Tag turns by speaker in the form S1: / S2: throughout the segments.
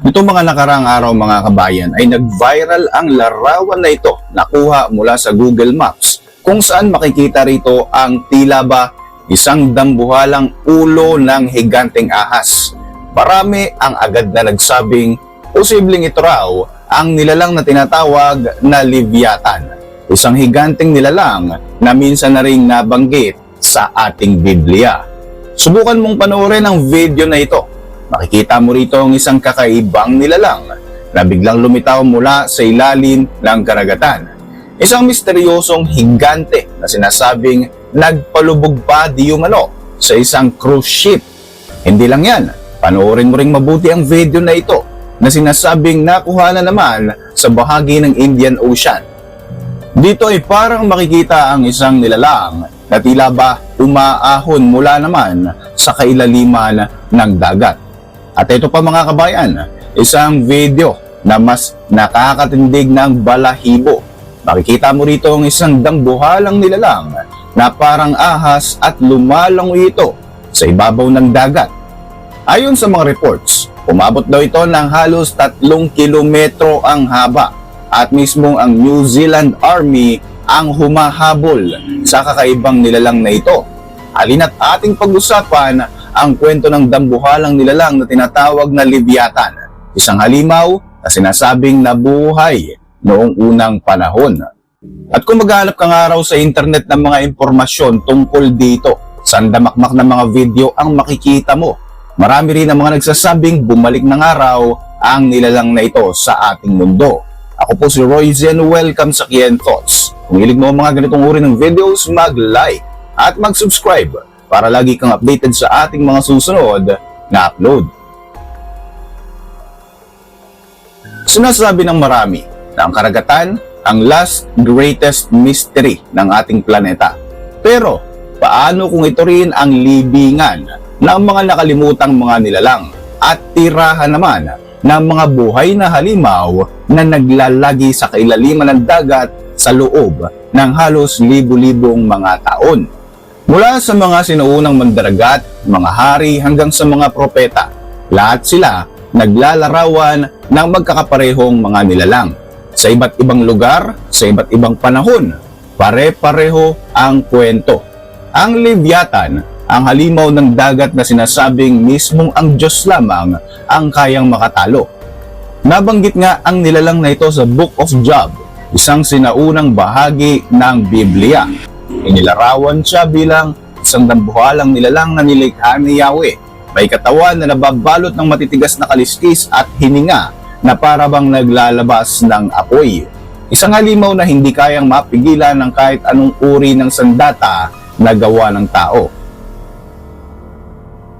S1: Ito mga nakarang araw mga kabayan ay nag-viral ang larawan na ito nakuha mula sa Google Maps kung saan makikita rito ang tila ba isang dambuhalang ulo ng higanteng ahas. Marami ang agad na nagsabing posibleng ito raw ang nilalang na tinatawag na Leviathan. Isang higanteng nilalang na minsan na rin nabanggit sa ating Biblia. Subukan mong panoorin ang video na ito makikita mo rito ang isang kakaibang nilalang na biglang lumitaw mula sa ilalim ng karagatan. Isang misteryosong higante na sinasabing nagpalubog pa di umano sa isang cruise ship. Hindi lang yan, panoorin mo ring mabuti ang video na ito na sinasabing nakuha na naman sa bahagi ng Indian Ocean. Dito ay parang makikita ang isang nilalang na tila ba umaahon mula naman sa kailaliman ng dagat. At ito pa mga kabayan, isang video na mas nakakatindig ng balahibo. Makikita mo rito ang isang dambuhalang nilalang na parang ahas at lumalangoy ito sa ibabaw ng dagat. Ayon sa mga reports, umabot daw ito ng halos tatlong kilometro ang haba at mismong ang New Zealand Army ang humahabol sa kakaibang nilalang na ito. Halina't ating pag-usapan ang kwento ng dambuhalang nilalang na tinatawag na Leviathan, isang halimaw na sinasabing nabuhay noong unang panahon. At kung maghanap ka nga raw sa internet ng mga impormasyon tungkol dito, sandamakmak na mga video ang makikita mo. Marami rin ang mga nagsasabing bumalik ng araw ang nilalang na ito sa ating mundo. Ako po si Roy Zen, welcome sa Kien Thoughts. Kung hilig mo mga ganitong uri ng videos, mag-like at mag-subscribe para lagi kang updated sa ating mga susunod na upload. Sinasabi ng marami na ang karagatan ang last greatest mystery ng ating planeta. Pero, paano kung ito rin ang libingan ng mga nakalimutang mga nilalang at tirahan naman ng mga buhay na halimaw na naglalagi sa kailaliman ng dagat sa loob ng halos libu-libong mga taon. Mula sa mga sinuunang mandaragat, mga hari hanggang sa mga propeta, lahat sila naglalarawan ng magkakaparehong mga nilalang. Sa iba't ibang lugar, sa iba't ibang panahon, pare-pareho ang kwento. Ang Leviathan, ang halimaw ng dagat na sinasabing mismong ang Diyos lamang ang kayang makatalo. Nabanggit nga ang nilalang na ito sa Book of Job, isang sinaunang bahagi ng Biblia. Inilarawan siya bilang isang dambuhalang nilalang na nilikha ni Yahweh. May katawan na nababalot ng matitigas na kaliskis at hininga na parabang naglalabas ng apoy. Isang halimaw na hindi kayang mapigilan ng kahit anong uri ng sandata na gawa ng tao.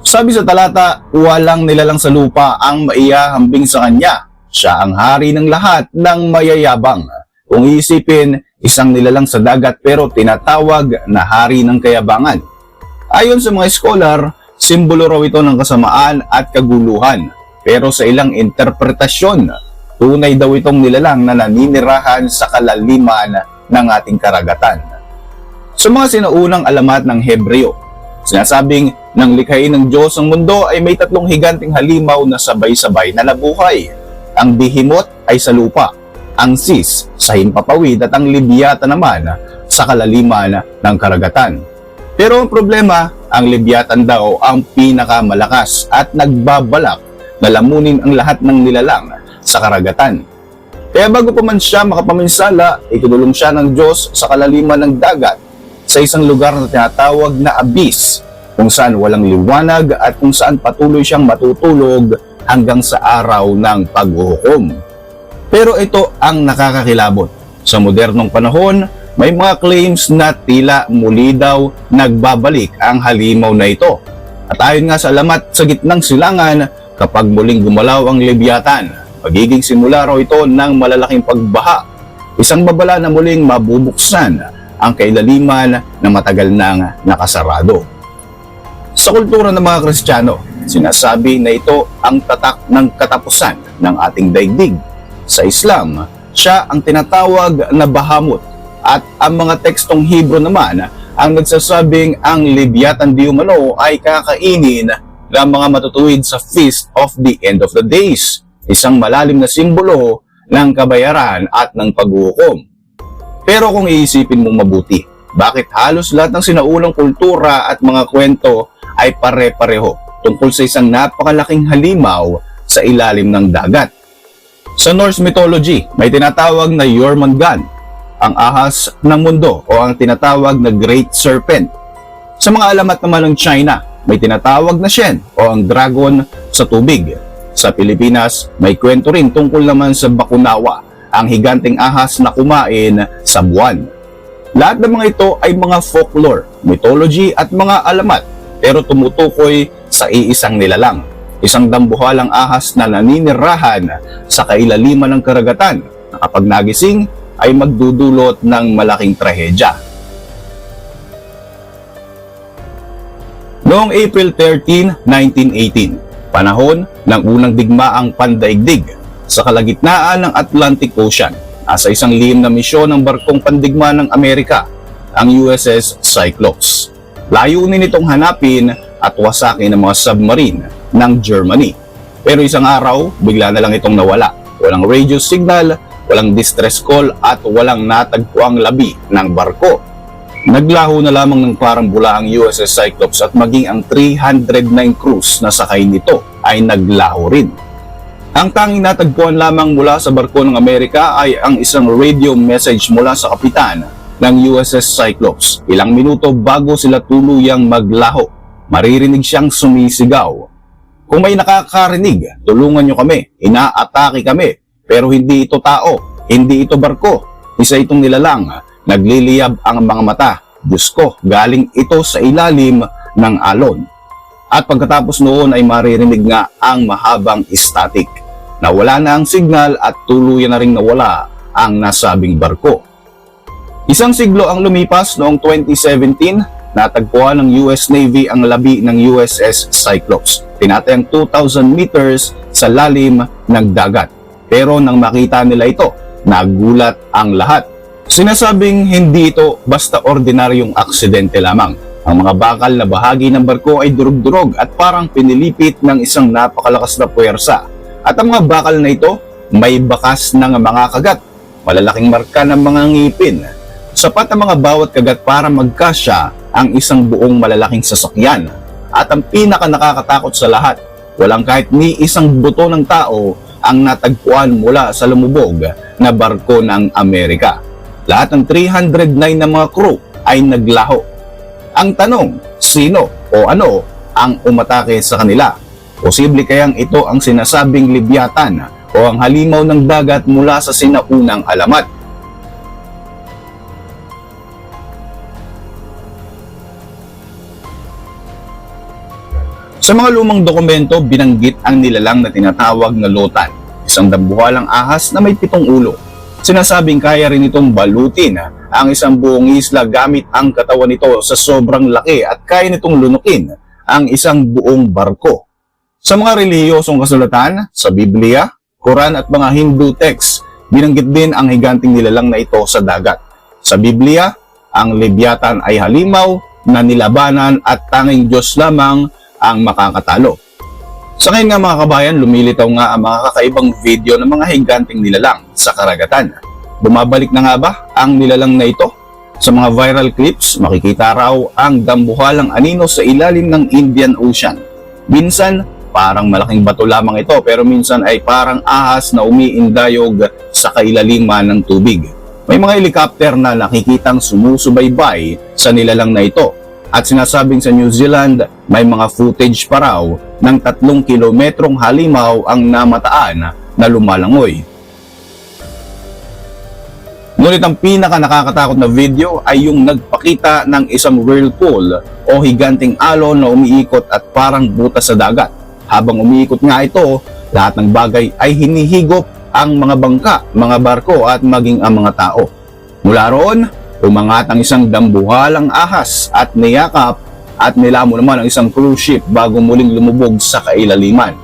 S1: Sabi sa talata, walang nilalang sa lupa ang maiyahambing sa kanya. Siya ang hari ng lahat ng mayayabang. Kung iisipin, isang nilalang sa dagat pero tinatawag na hari ng kayabangan. Ayon sa mga scholar, simbolo raw ito ng kasamaan at kaguluhan. Pero sa ilang interpretasyon, tunay daw itong nilalang na naninirahan sa kalaliman ng ating karagatan. Sa mga sinaunang alamat ng Hebreo, sinasabing nang likhain ng Diyos ang mundo ay may tatlong higanting halimaw na sabay-sabay na nabuhay. Ang bihimot ay sa lupa, ang sis sa himpapawid at ang libyata naman sa kalaliman ng karagatan. Pero ang problema, ang libyatan daw ang pinakamalakas at nagbabalak na lamunin ang lahat ng nilalang sa karagatan. Kaya bago pa man siya makapaminsala, ikinulong siya ng Diyos sa kalaliman ng dagat sa isang lugar na tinatawag na abyss kung saan walang liwanag at kung saan patuloy siyang matutulog hanggang sa araw ng paghuhukom. Pero ito ang nakakakilabot. Sa modernong panahon, may mga claims na tila muli daw nagbabalik ang halimaw na ito. At ayon nga sa alamat sa gitnang silangan, kapag muling gumalaw ang Leviathan, magiging simula raw ito ng malalaking pagbaha. Isang babala na muling mabubuksan ang kailaliman na matagal nang nakasarado. Sa kultura ng mga Kristiyano, sinasabi na ito ang tatak ng katapusan ng ating daigdig. Sa Islam, siya ang tinatawag na Bahamut at ang mga tekstong Hebro naman ang nagsasabing ang Leviathan di umano ay kakainin ng mga matutuwid sa Feast of the End of the Days isang malalim na simbolo ng kabayaran at ng paghuhukom. Pero kung iisipin mong mabuti, bakit halos lahat ng sinaulang kultura at mga kwento ay pare-pareho tungkol sa isang napakalaking halimaw sa ilalim ng dagat? Sa Norse mythology, may tinatawag na Jormungand, ang ahas ng mundo o ang tinatawag na Great Serpent. Sa mga alamat naman ng China, may tinatawag na Shen o ang dragon sa tubig. Sa Pilipinas, may kwento rin tungkol naman sa Bakunawa, ang higanting ahas na kumain sa buwan. Lahat ng mga ito ay mga folklore, mythology at mga alamat pero tumutukoy sa iisang nilalang. Isang dambuhalang ahas na naninirahan sa kailaliman ng karagatan na kapag nagising ay magdudulot ng malaking trahedya. Noong April 13, 1918, panahon ng unang digmaang pandaigdig sa kalagitnaan ng Atlantic Ocean, nasa isang lihim na misyon ng barkong pandigma ng Amerika, ang USS Cyclops. Layunin nitong hanapin at wasakin ang mga submarine ng Germany. Pero isang araw, bigla na lang itong nawala. Walang radio signal, walang distress call at walang natagpuang labi ng barko. Naglaho na lamang ng parang bula ang USS Cyclops at maging ang 309 crews na sakay nito ay naglaho rin. Ang tanging natagpuan lamang mula sa barko ng Amerika ay ang isang radio message mula sa kapitan ng USS Cyclops. Ilang minuto bago sila tuluyang maglaho, maririnig siyang sumisigaw. Kung may nakakarinig, tulungan nyo kami, inaatake kami, pero hindi ito tao, hindi ito barko, isa itong nilalang, nagliliyab ang mga mata. Diyos ko, galing ito sa ilalim ng alon. At pagkatapos noon ay maririnig nga ang mahabang static. Nawala na ang signal at tuluyan na ring nawala ang nasabing barko. Isang siglo ang lumipas noong 2017, natagpuan ng US Navy ang labi ng USS Cyclops. Tinatayang 2,000 meters sa lalim ng dagat. Pero nang makita nila ito, nagulat ang lahat. Sinasabing hindi ito basta ordinaryong aksidente lamang. Ang mga bakal na bahagi ng barko ay durug-durog at parang pinilipit ng isang napakalakas na puwersa. At ang mga bakal na ito may bakas ng mga kagat, malalaking marka ng mga ngipin. Sapat ang mga bawat kagat para magkasya ang isang buong malalaking sasakyan. At ang pinaka nakakatakot sa lahat, walang kahit ni isang buto ng tao ang natagpuan mula sa lumubog na barko ng Amerika. Lahat ng 309 na mga crew ay naglaho. Ang tanong, sino o ano ang umatake sa kanila? Posible kayang ito ang sinasabing libyatan o ang halimaw ng dagat mula sa sinaunang alamat. Sa mga lumang dokumento, binanggit ang nilalang na tinatawag na lotan, isang dambuhalang ahas na may pitong ulo. Sinasabing kaya rin itong balutin ang isang buong isla gamit ang katawan nito sa sobrang laki at kaya nitong lunukin ang isang buong barko. Sa mga relihiyosong kasulatan, sa Biblia, Quran at mga Hindu texts, binanggit din ang higanting nilalang na ito sa dagat. Sa Biblia, ang Leviathan ay halimaw na nilabanan at tanging Diyos lamang ang makakatalo. Sa ngayon nga mga kabayan, lumilitaw nga ang mga kakaibang video ng mga higanting nilalang sa karagatan. Bumabalik na nga ba ang nilalang na ito? Sa mga viral clips, makikita raw ang dambuhalang anino sa ilalim ng Indian Ocean. Minsan, parang malaking bato lamang ito pero minsan ay parang ahas na umiindayog sa kailaliman ng tubig. May mga helicopter na nakikitang sumusubaybay sa nilalang na ito at sinasabing sa New Zealand may mga footage pa raw ng tatlong kilometrong halimaw ang namataan na lumalangoy. Ngunit ang pinaka nakakatakot na video ay yung nagpakita ng isang whirlpool o higanting alon na umiikot at parang butas sa dagat. Habang umiikot nga ito, lahat ng bagay ay hinihigop ang mga bangka, mga barko at maging ang mga tao. Mula roon, umangat ang isang dambuhalang ahas at niyakap at nilamo naman ang isang cruise ship bago muling lumubog sa kailaliman.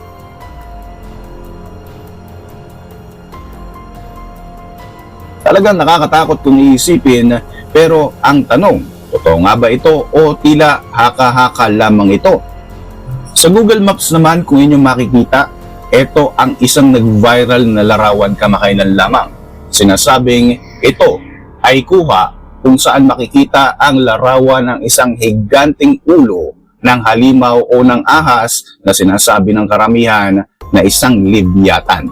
S1: Talagang nakakatakot kung iisipin pero ang tanong, totoo nga ba ito o tila haka-haka lamang ito? Sa Google Maps naman kung inyong makikita, ito ang isang nag-viral na larawan kamakailan lamang. Sinasabing ito ay kuha kung saan makikita ang larawan ng isang higanting ulo ng halimaw o ng ahas na sinasabi ng karamihan na isang libyatan.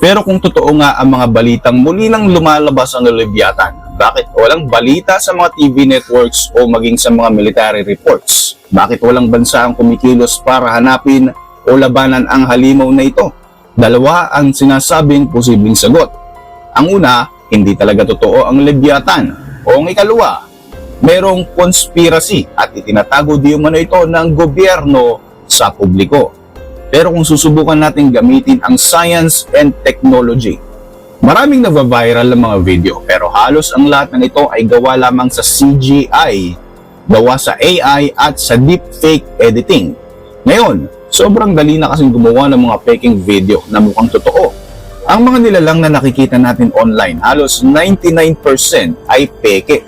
S1: Pero kung totoo nga ang mga balitang muli nang lumalabas ang libyatan, bakit walang balita sa mga TV networks o maging sa mga military reports? Bakit walang bansa ang kumikilos para hanapin o labanan ang halimaw na ito? Dalawa ang sinasabing posibleng sagot. Ang una, hindi talaga totoo ang libyatan. O ang ikaluwa, merong conspiracy at itinatago di umano ito ng gobyerno sa publiko. Pero kung susubukan natin gamitin ang science and technology, maraming nagva-viral ng mga video pero halos ang lahat ng ito ay gawa lamang sa CGI, gawa sa AI at sa deepfake editing. Ngayon, sobrang dali na kasing gumawa ng mga faking video na mukhang totoo. Ang mga nilalang na nakikita natin online, halos 99% ay peke.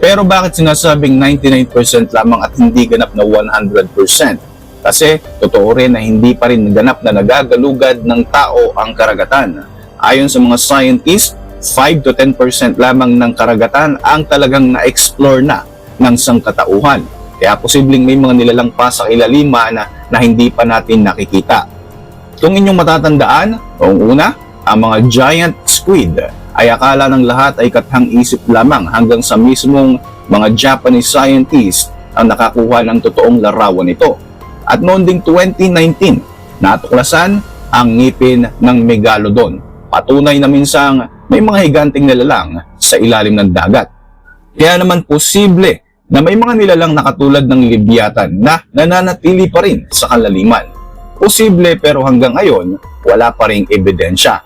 S1: Pero bakit sinasabing 99% lamang at hindi ganap na 100%? Kasi totoo rin na hindi pa rin ganap na nagagalugad ng tao ang karagatan. Ayon sa mga scientists, 5 to 10% lamang ng karagatan ang talagang na-explore na ng sangkatauhan. Kaya posibleng may mga nilalang pa sa ilalima na, na hindi pa natin nakikita. Kung inyong matatandaan, noong una, ang mga giant squid ay akala ng lahat ay kathang isip lamang hanggang sa mismong mga Japanese scientists ang nakakuha ng totoong larawan nito. At noong ding 2019, natuklasan ang ngipin ng megalodon. Patunay na minsang may mga higanting nilalang sa ilalim ng dagat. Kaya naman posible na may mga nilalang na katulad ng libyatan na nananatili pa rin sa kalaliman. Posible pero hanggang ngayon, wala pa ring ebidensya.